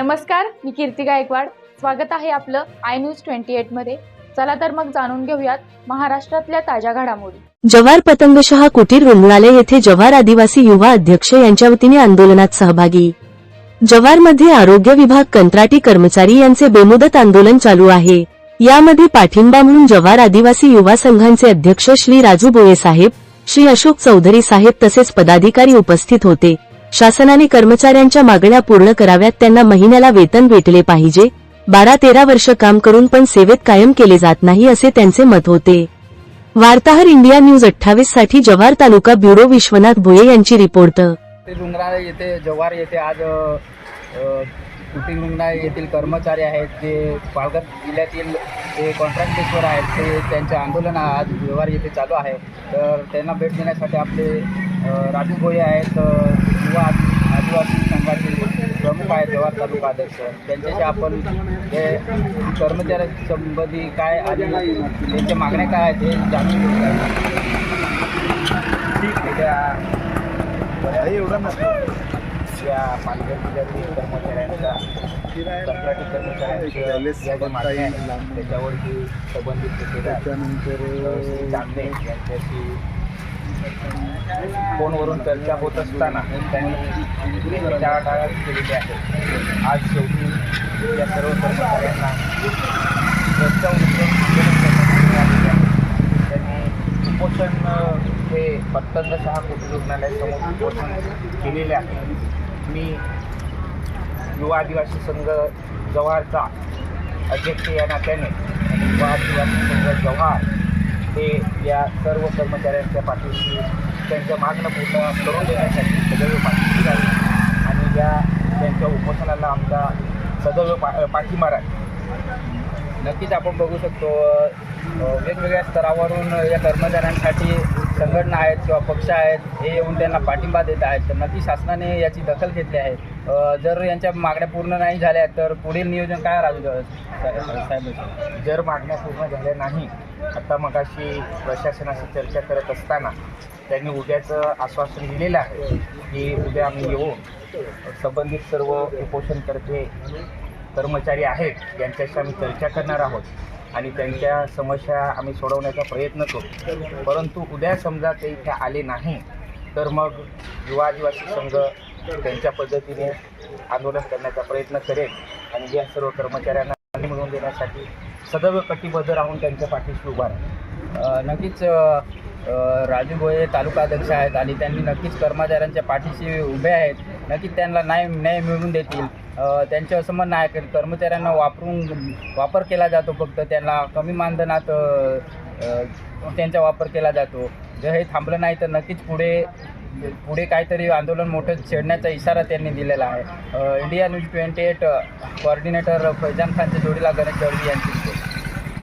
नमस्कार मी कीर्ती गायकवाड. स्वागत आहे आपलं आय न्यूज ट्वेंटी एटमध्ये चला तर मग जाणून घेऊयात महाराष्ट्रातल्या ताज्या घडामोडी. जव्हार पतंगशहा कुटीर रुग्णालय येथे जव्हार आदिवासी युवा अध्यक्ष यांच्या वतीने आंदोलनात सहभागी. जव्हारमध्ये आरोग्य विभाग कंत्राटी कर्मचारी यांचे बेमुदत आंदोलन चालू आहे. यामध्ये पाठिंबा म्हणून जव्हार आदिवासी युवा संघांचे अध्यक्ष श्री राजू बोये साहेब श्री अशोक चौधरी साहेब तसेच पदाधिकारी उपस्थित होते. शासनाने कर्मचाऱ्यांच्या मागण्या पूर्ण कराव्यात त्यांना महिन्याला वेतन भेटले पाहिजे. बारा तेरा वर्ष काम करून पण सेवेत कायम केले जात नाही असे त्यांचे मत होते. वार्ताहर इंडिया न्यूज अठ्ठावीससाठी जव्हार तालुका ब्युरो विश्वनाथ भुये यांची रिपोर्ट. रुग्णालय येथे जव्हार येथे आज रुग्णालय येथील कर्मचारी आहेत जे पालघर जिल्ह्यातील जे कॉन्ट्रॅक्ट बेसवर आहेत ते त्यांचे आंदोलन आज जव्हार येथे चालू आहे. तर त्यांना भेट देण्यासाठी आपले राजू भोये आहेत युवा आदि- आदिवासी संघाचे प्रमुख आहेत जव्हार तालुका अध्यक्ष. त्यांच्याशी आपण हे कर्मचाऱ्यांसंबंधी काय आणि त्यांच्या मागण्या काय आहेत हे जाणून या पालघर जिल्ह्यातील कर्मचाऱ्यांच्या कंत्राटी कर्मचाऱ्यांच्या या ज्या मागण्या आहेत त्याच्यावरती संबंधित श्री चांदे यांच्याशी फोनवरून चर्चा होत असताना त्यांनी टाळाटाळ केलेली आहे. आज शेवटी या सर्व कर्मचाऱ्यांना त्यांनी उपोषण हे हे सहा कोटी रुग्णालयासमोर उपोषण केलेले आहे. मी युवा आदिवासी संघ जव्हारचा अध्यक्ष या नात्याने युवा आदिवासी संघ जव्हार हे या सर्व कर्मचाऱ्यांच्या पाठीशी त्यांच्या मागणं पूर्ण करून देण्यासाठी सदैव पाठीशी राहील आणि या त्यांच्या उपोषणाला आमचा सदैव पा पाठिंबा राहील नक्कीच आपण बघू शकतो वेगवेगळ्या स्तरावरून या कर्मचाऱ्यांसाठी संघटना आहेत किंवा पक्ष आहेत हे येऊन त्यांना पाठिंबा देत आहेत. तर नक्की शासनाने याची दखल घेतली आहे. जर यांच्या मागण्या पूर्ण नाही झाल्या तर पुढील नियोजन काय राजू साहेब जर मागण्या पूर्ण झाल्या नाही आता मगाशी प्रशासनाशी चर्चा करत असताना त्यांनी उद्याचं आश्वासन दिलेलं आहे की उद्या आम्ही येऊन संबंधित सर्व उपोषणकर्ते कर्मचारी आहेत यांच्याशी आम्ही चर्चा करणार आहोत आणि त्यांच्या समस्या आम्ही सोडवण्याचा प्रयत्न करू. परंतु उद्या समजा ते इथे आले नाही तर मग युवा आदिवासी संघ त्यांच्या पद्धतीने आंदोलन करण्याचा प्रयत्न करेल आणि या सर्व कर्मचाऱ्यांना मिळवून देण्यासाठी सदैव कटिबद्ध राहून त्यांच्या पाठीशी उभा राहील नक्कीच राजू भोये तालुका अध्यक्ष आहेत आणि त्यांनी नक्कीच कर्मचाऱ्यांच्या पाठीशी उभे आहेत. नक्कीच त्यांना न्याय न्याय मिळवून देतील. त्यांचे असं म्हणणं आहे की कर्मचाऱ्यांना वापरून वापर केला जातो फक्त त्यांना कमी मानधनात त्यांचा वापर केला जातो. जर हे थांबलं नाही तर नक्कीच पुढे पुढे काहीतरी आंदोलन मोठं छेडण्याचा इशारा त्यांनी दिलेला आहे. India news twenty eight coordinator Faizan खानच्या जोडीला गणेश चौधरी यांची.